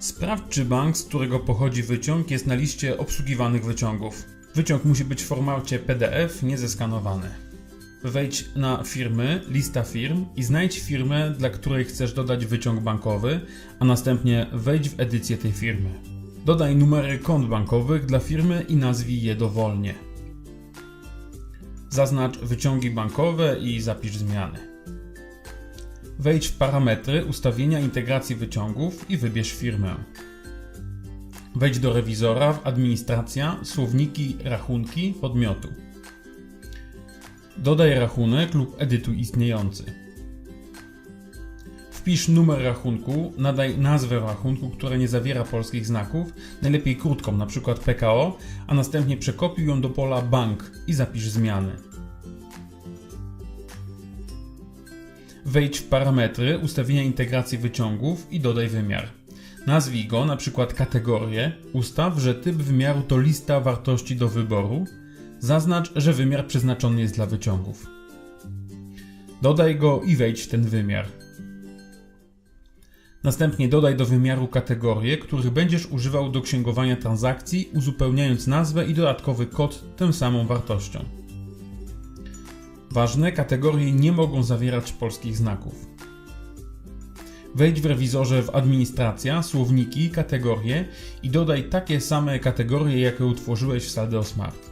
Sprawdź, czy bank, z którego pochodzi wyciąg, jest na liście obsługiwanych wyciągów. Wyciąg musi być w formacie PDF, niezeskanowany. Wejdź na firmy, lista firm i znajdź firmę, dla której chcesz dodać wyciąg bankowy, a następnie wejdź w edycję tej firmy. Dodaj numery kont bankowych dla firmy i nazwij je dowolnie. Zaznacz wyciągi bankowe i zapisz zmiany. Wejdź w parametry ustawienia integracji wyciągów i wybierz firmę. Wejdź do rewizora w administracja, słowniki, rachunki podmiotu. Dodaj rachunek lub edytuj istniejący. Wpisz numer rachunku, nadaj nazwę rachunku, która nie zawiera polskich znaków, najlepiej krótką, np. PKO, a następnie przekopiuj ją do pola bank i zapisz zmiany. Wejdź w parametry ustawienia integracji wyciągów i dodaj wymiar. Nazwij go np. kategorię, ustaw, że typ wymiaru to lista wartości do wyboru, zaznacz, że wymiar przeznaczony jest dla wyciągów. Dodaj go i wejdź w ten wymiar. Następnie dodaj do wymiaru kategorie, których będziesz używał do księgowania transakcji, uzupełniając nazwę i dodatkowy kod tą samą wartością. Ważne, kategorie nie mogą zawierać polskich znaków. Wejdź w rewizorze w administracja, słowniki, kategorie i dodaj takie same kategorie, jakie utworzyłeś w Saldeo Smart.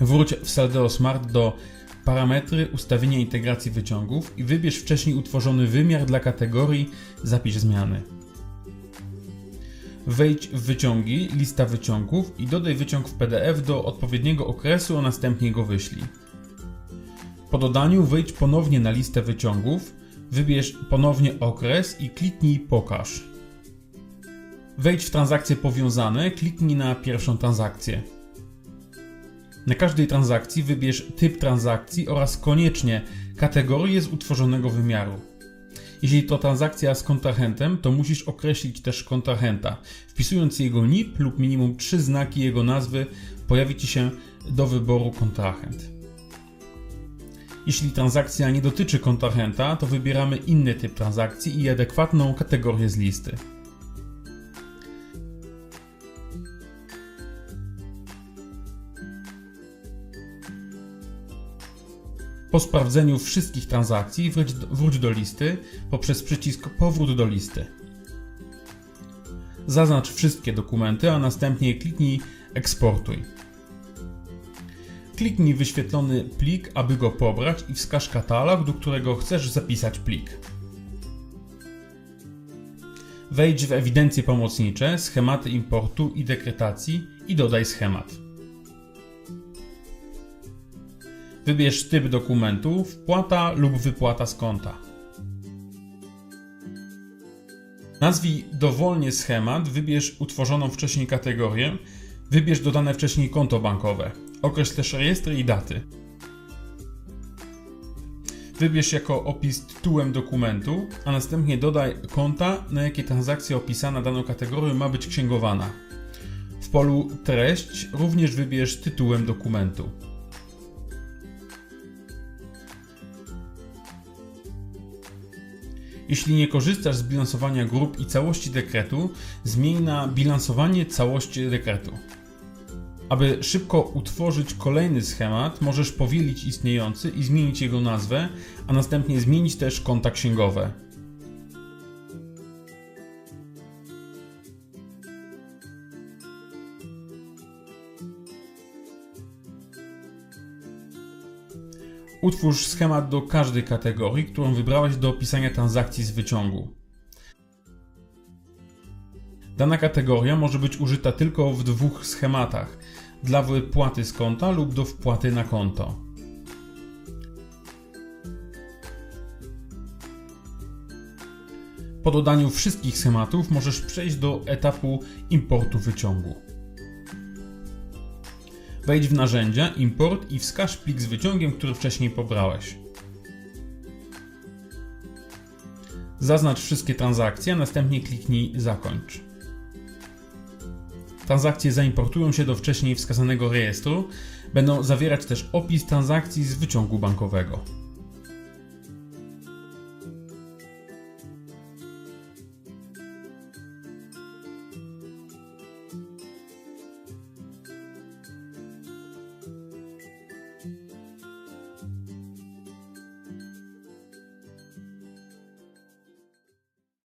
Wróć w Saldeo Smart do parametry ustawienia integracji wyciągów i wybierz wcześniej utworzony wymiar dla kategorii Zapisz zmiany. Wejdź w wyciągi, lista wyciągów i dodaj wyciąg w PDF do odpowiedniego okresu, a następnie go wyślij. Po dodaniu wejdź ponownie na listę wyciągów, wybierz ponownie okres i kliknij Pokaż. Wejdź w transakcje powiązane, kliknij na pierwszą transakcję. Na każdej transakcji wybierz typ transakcji oraz koniecznie kategorię z utworzonego wymiaru. Jeśli to transakcja z kontrahentem, to musisz określić też kontrahenta. Wpisując jego NIP lub minimum 3 znaki jego nazwy, pojawi Ci się do wyboru kontrahent. Jeśli transakcja nie dotyczy kontrahenta, to wybieramy inny typ transakcji i adekwatną kategorię z listy. Po sprawdzeniu wszystkich transakcji wróć do, wróć do listy poprzez przycisk Powrót do listy. Zaznacz wszystkie dokumenty, a następnie kliknij Eksportuj. Kliknij wyświetlony plik, aby go pobrać i wskaż katalog, do którego chcesz zapisać plik. Wejdź w ewidencje pomocnicze, schematy importu i dekretacji i dodaj schemat. Wybierz typ dokumentu, wpłata lub wypłata z konta. Nazwij dowolnie schemat, wybierz utworzoną wcześniej kategorię, wybierz dodane wcześniej konto bankowe. Określ też rejestry i daty. Wybierz jako opis tytułem dokumentu, a następnie dodaj konta, na jakie transakcja opisana daną kategorią ma być księgowana. W polu treść również wybierz tytułem dokumentu. Jeśli nie korzystasz z bilansowania grup i całości dekretu, zmień na bilansowanie całości dekretu. Aby szybko utworzyć kolejny schemat, możesz powielić istniejący i zmienić jego nazwę, a następnie zmienić też konta księgowe. Utwórz schemat do każdej kategorii, którą wybrałeś do opisania transakcji z wyciągu. Dana kategoria może być użyta tylko w dwóch schematach: dla wypłaty z konta lub do wpłaty na konto. Po dodaniu wszystkich schematów możesz przejść do etapu importu wyciągu. Wejdź w narzędzia, import i wskaż plik z wyciągiem, który wcześniej pobrałeś. Zaznacz wszystkie transakcje, a następnie kliknij zakończ. Transakcje zaimportują się do wcześniej wskazanego rejestru, będą zawierać też opis transakcji z wyciągu bankowego.